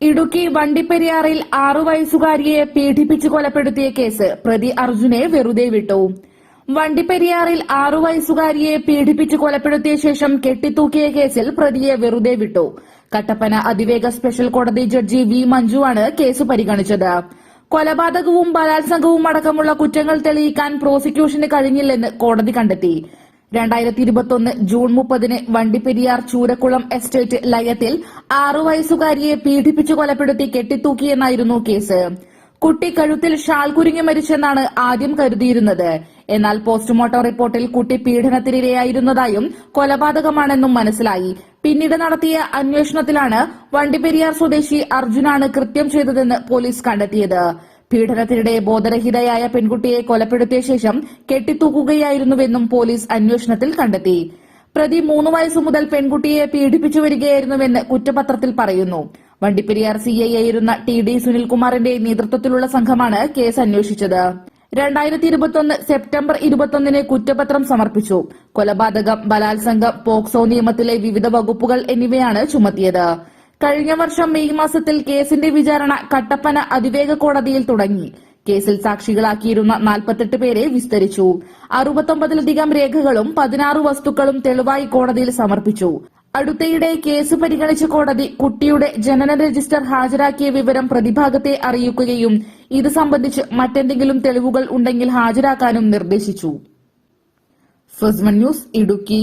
ഇടുക്കി വണ്ടിപ്പെരിയാറിൽ ആറു വയസ്സുകാരിയെ പീഡിപ്പിച്ചു കൊലപ്പെടുത്തിയ കേസ് പ്രതി അർജുനെ വെറുതെ വിട്ടു. വണ്ടിപ്പെരിയാറിൽ ആറു വയസ്സുകാരിയെ പീഡിപ്പിച്ചു കൊലപ്പെടുത്തിയ ശേഷം കെട്ടിത്തൂക്കിയ കേസിൽ പ്രതിയെ വെറുതെ വിട്ടു. കട്ടപ്പന അതിവേഗ സ്പെഷ്യൽ കോടതി ജഡ്ജി വി മഞ്ജുവാണ് കേസ് പരിഗണിച്ചത്. കൊലപാതകവും ബലാത്സംഗവും അടക്കമുള്ള കുറ്റങ്ങൾ തെളിയിക്കാൻ പ്രോസിക്യൂഷന് കഴിഞ്ഞില്ലെന്ന് കോടതി കണ്ടെത്തി. രണ്ടായിരത്തി ഇരുപത്തൊന്ന് ജൂൺ മുപ്പതിന് വണ്ടിപ്പെരിയാർ ചൂരക്കുളം എസ്റ്റേറ്റ് ലയത്തിൽ ആറു വയസ്സുകാരിയെ പീഡിപ്പിച്ചു കൊലപ്പെടുത്തി കെട്ടിത്തൂക്കിയെന്നായിരുന്നു കേസ്. കുട്ടി കഴുത്തിൽ ഷാൾ കുരുങ്ങി മരിച്ചെന്നാണ് ആദ്യം കരുതിയിരുന്നത്. എന്നാൽ പോസ്റ്റ്മോർട്ടം റിപ്പോർട്ടിൽ കുട്ടി പീഡനത്തിനിരയായിരുന്നതായും കൊലപാതകമാണെന്നും മനസ്സിലായി. പിന്നീട് നടത്തിയ അന്വേഷണത്തിലാണ് വണ്ടിപ്പെരിയാർ സ്വദേശി അർജുനാണ് കൃത്യം ചെയ്തതെന്ന് പോലീസ് കണ്ടെത്തിയത്. പീഡനത്തിനിടെ ബോധരഹിതയായ പെൺകുട്ടിയെ കൊലപ്പെടുത്തിയ ശേഷം കെട്ടിത്തൂക്കുകയായിരുന്നുവെന്നും പോലീസ് അന്വേഷണത്തിൽ കണ്ടെത്തി. പ്രതി മൂന്ന് വയസ്സു മുതൽ പെൺകുട്ടിയെ പീഡിപ്പിച്ചു വരികയായിരുന്നുവെന്ന് കുറ്റപത്രത്തിൽ പറയുന്നു. വണ്ടിപ്പെരിയാർ സി ഐ ആയിരുന്ന ടി ഡി സുനിൽകുമാറിന്റെ നേതൃത്വത്തിലുള്ള സംഘമാണ് കേസ് അന്വേഷിച്ചത്. രണ്ടായിരത്തി ഇരുപത്തൊന്ന് സെപ്റ്റംബർ ഇരുപത്തൊന്നിന് കുറ്റപത്രം സമർപ്പിച്ചു. കൊലപാതകം ബലാത്സംഗം പോക്സോ നിയമത്തിലെ വിവിധ വകുപ്പുകൾ എന്നിവയാണ് ചുമത്തിയത്. കഴിഞ്ഞ വർഷം മെയ് മാസത്തിൽ കേസിന്റെ വിചാരണ കട്ടപ്പന അതിവേഗ കോടതിയിൽ തുടങ്ങി. കേസിൽ സാക്ഷികളാക്കിയിരുന്ന നാൽപ്പത്തെട്ട് പേരെ വിസ്തരിച്ചു. അറുപത്തൊമ്പതിലധികം രേഖകളും പതിനാറ് വസ്തുക്കളും തെളിവായി കോടതിയിൽ സമർപ്പിച്ചു. അടുത്തയിടെ കേസ് പരിഗണിച്ച കോടതി കുട്ടിയുടെ ജനന രജിസ്റ്റർ ഹാജരാക്കിയ വിവരം പ്രതിഭാഗത്തെ അറിയിക്കുകയും ഇത് സംബന്ധിച്ച് മറ്റെന്തെങ്കിലും തെളിവുകൾ ഉണ്ടെങ്കിൽ ഹാജരാക്കാനും നിർദ്ദേശിച്ചു. ഫസ്മൻ news Idukki.